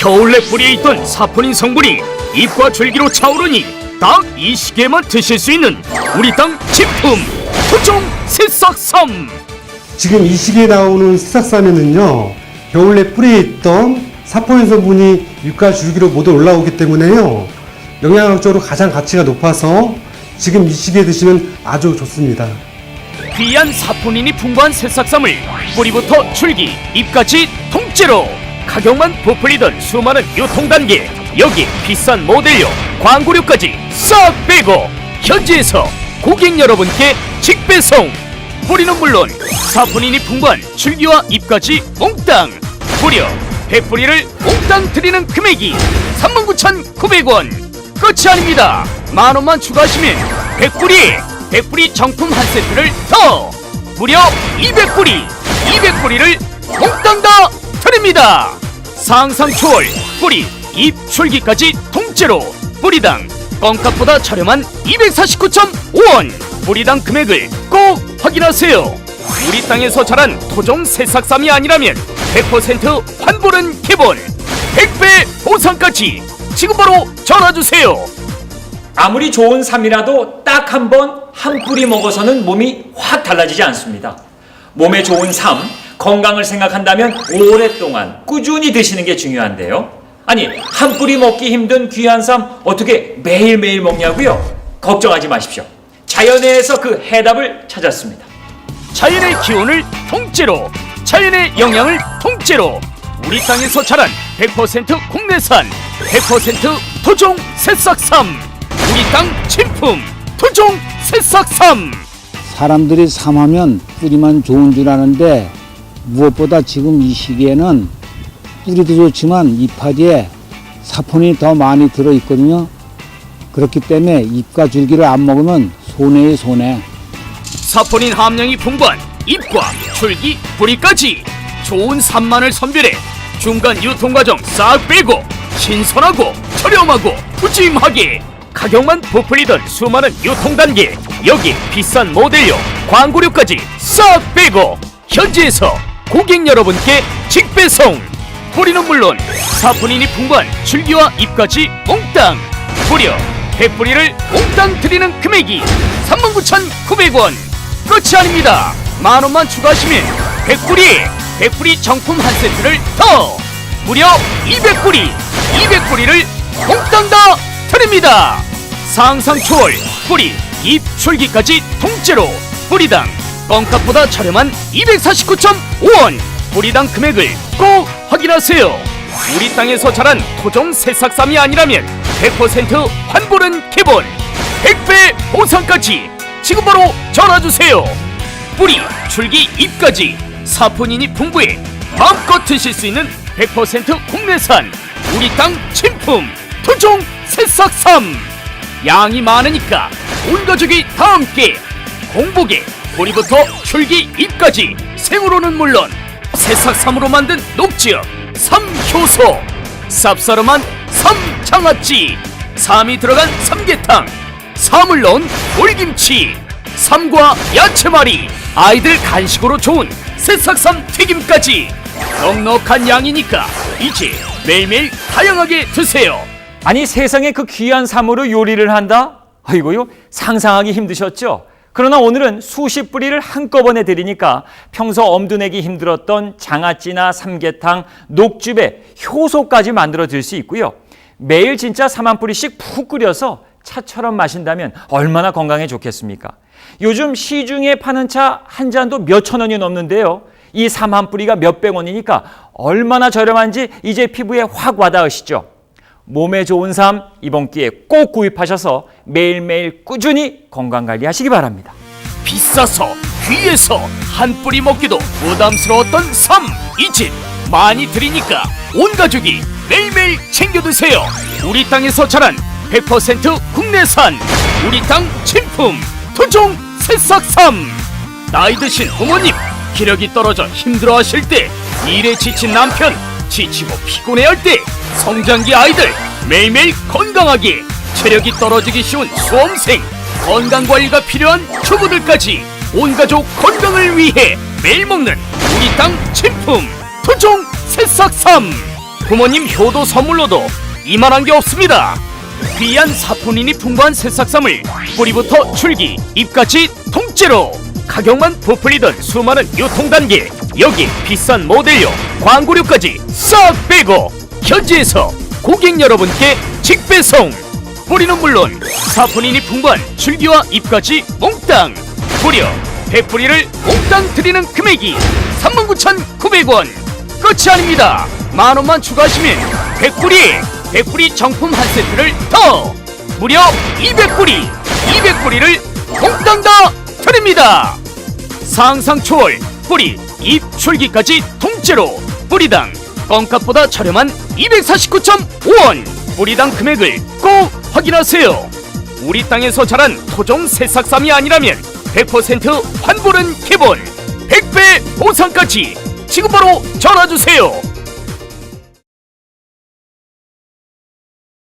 겨울내 뿌리에 있던 사포닌 성분이 잎과 줄기로 차오르니 딱 이 시기에만 드실 수 있는 우리 땅 진품 토종 새싹삼 지금 이 시기에 나오는 새싹삼에는요 겨울내 뿌리에 있던 사포닌 성분이 잎과 줄기로 모두 올라오기 때문에요 영양학적으로 가장 가치가 높아서 지금 이 시기에 드시면 아주 좋습니다. 귀한 사포닌이 풍부한 새싹삼을 뿌리부터 줄기, 잎까지 통째로 가격만 부풀리던 수많은 유통단계 여기 비싼 모델료, 광고료까지 싹 빼고 현지에서 고객 여러분께 직배송! 뿌리는 물론 사포닌이 풍부한 줄기와 잎까지 몽땅! 무려 100뿌리를 몽땅 드리는 금액이 39,900원! 끝이 아닙니다! 만원만 추가하시면 100뿌리 100뿌리 정품 한 세트를 더! 무려 200뿌리 200뿌리를 몽땅 다 드립니다 상상 초월 뿌리 잎 줄기까지 통째로. 뿌리당 껌값보다 저렴한 249.5원. 뿌리당 금액을 꼭 확인하세요. 우리 땅에서 자란 토종 새싹삼이 아니라면 100% 환불은 기본. 100배 보상까지 지금 바로 전화주세요. 아무리 좋은 삶이라도 딱 한 번 한 뿌리 먹어서는 몸이 확 달라지지 않습니다. 몸에 좋은 삶, 건강을 생각한다면 오랫동안 꾸준히 드시는 게 중요한데요. 아니, 한 뿌리 먹기 힘든 귀한 삶 어떻게 매일매일 먹냐고요? 걱정하지 마십시오. 자연에서 그 해답을 찾았습니다. 자연의 기운을 통째로 자연의 영양을 통째로 우리 땅에서 자란 100% 국내산 100% 토종 새싹삼 우리 땅 진품 토종 새싹삼 사람들이 삼하면 뿌리만 좋은 줄 아는데 무엇보다 지금 이 시기에는 뿌리도 좋지만 잎하디에 사포닌이 더 많이 들어 있거든요. 그렇기 때문에 잎과 줄기를 안 먹으면 손해의 손해. 사포닌 함량이 풍부한 잎과 줄기 뿌리까지 좋은 산만을 선별해 중간 유통 과정 싹 빼고 신선하고 저렴하고 푸짐하게 가격만 부풀리던 수많은 유통 단계 여기 비싼 모델료 광고료까지 싹 빼고 현지에서 고객 여러분께 직배송. 뿌리는 물론 사포닌이 풍부한 줄기와 잎까지 몽땅 무려 100뿌리를 몽땅 드리는 금액이 39,900원. 끝이 아닙니다. 만원만 추가하시면 100뿌리 100뿌리 정품 한 세트를 더 무려 200뿌리 200뿌리를 몽땅 다 드립니다. 상상 초월 뿌리 잎 줄기까지 통째로 뿌리당 껌값보다 저렴한 249.5원. 뿌리당 금액을 꼭 확인하세요. 우리 땅에서 자란 토종 새싹삼이 아니라면 100% 환불은 기본. 100배 보상까지 지금 바로 전화주세요. 뿌리, 줄기, 잎까지 사포닌이 풍부해 마음껏 드실 수 있는 100% 국내산 우리 땅 진품 토종 새싹삼. 양이 많으니까 온 가족이 다 함께 공복에 뿌리부터 줄기, 잎까지 생으로는 물론 새싹삼으로 만든 녹즙 삼효소 쌉싸름한 삼장아찌 삼이 들어간 삼계탕 넣은 돌김치 삼과 야채말이 아이들 간식으로 좋은 새싹삼 튀김까지 넉넉한 양이니까 이제 매일매일 다양하게 드세요 아니 세상에 그 귀한 삶으로 요리를 한다? 아이고요 상상하기 힘드셨죠? 그러나 오늘은 수십 뿌리를 한꺼번에 드리니까 평소 엄두내기 힘들었던 장아찌나 삼계탕, 녹즙에 효소까지 만들어 드릴 수 있고요. 매일 진짜 3한 뿌리씩 푹 끓여서 차처럼 마신다면 얼마나 건강에 좋겠습니까? 요즘 시중에 파는 차 한 잔도 몇천 원이 넘는데요. 이 3한 뿌리가 몇백 원이니까 얼마나 저렴한지 이제 피부에 확 와닿으시죠? 몸에 좋은 삶 이번 기회에 꼭 구입하셔서 매일매일 꾸준히 건강 관리 하시기 바랍니다. 비싸서 귀해서 한 뿌리 먹기도 부담스러웠던 삶 이제 많이 드리니까 온 가족이 매일매일 챙겨 드세요 우리 땅에서 자란 100% 국내산 우리 땅 진품 토종 새싹삼 나이 드신 부모님 기력이 떨어져 힘들어하실 때 일에 지친 남편 지치고 피곤해할 때 성장기 아이들 매일매일 건강하게 체력이 떨어지기 쉬운 수험생 건강관리가 필요한 주부들까지 온 가족 건강을 위해 매일 먹는 우리 땅 진품 토종 새싹삼 부모님 효도 선물로도 이만한 게 없습니다. 귀한 사포닌이 풍부한 새싹삼을 뿌리부터 줄기, 잎까지 통째로 가격만 부풀리던 수많은 유통단계 여기 비싼 모델료, 광고료까지 싹 빼고 현지에서 고객 여러분께 직배송. 뿌리는 물론 사포닌이 풍부한 줄기와 잎까지 몽땅. 무려 100뿌리를 몽땅 드리는 금액이 39,900원. 끝이 아닙니다. 만원만 추가하시면 100뿌리 100뿌리 정품 한 세트를 더. 무려 200뿌리 200뿌리를 몽땅 다 드립니다. 상상 초월 뿌리 잎 줄기까지 통째로 뿌리당 껌값보다 저렴한 249.5원. 뿌리당 금액을 꼭 확인하세요. 우리 땅에서 자란 토종 새싹삼이 아니라면 100% 환불은 기본. 100배 보상까지 지금 바로 전화주세요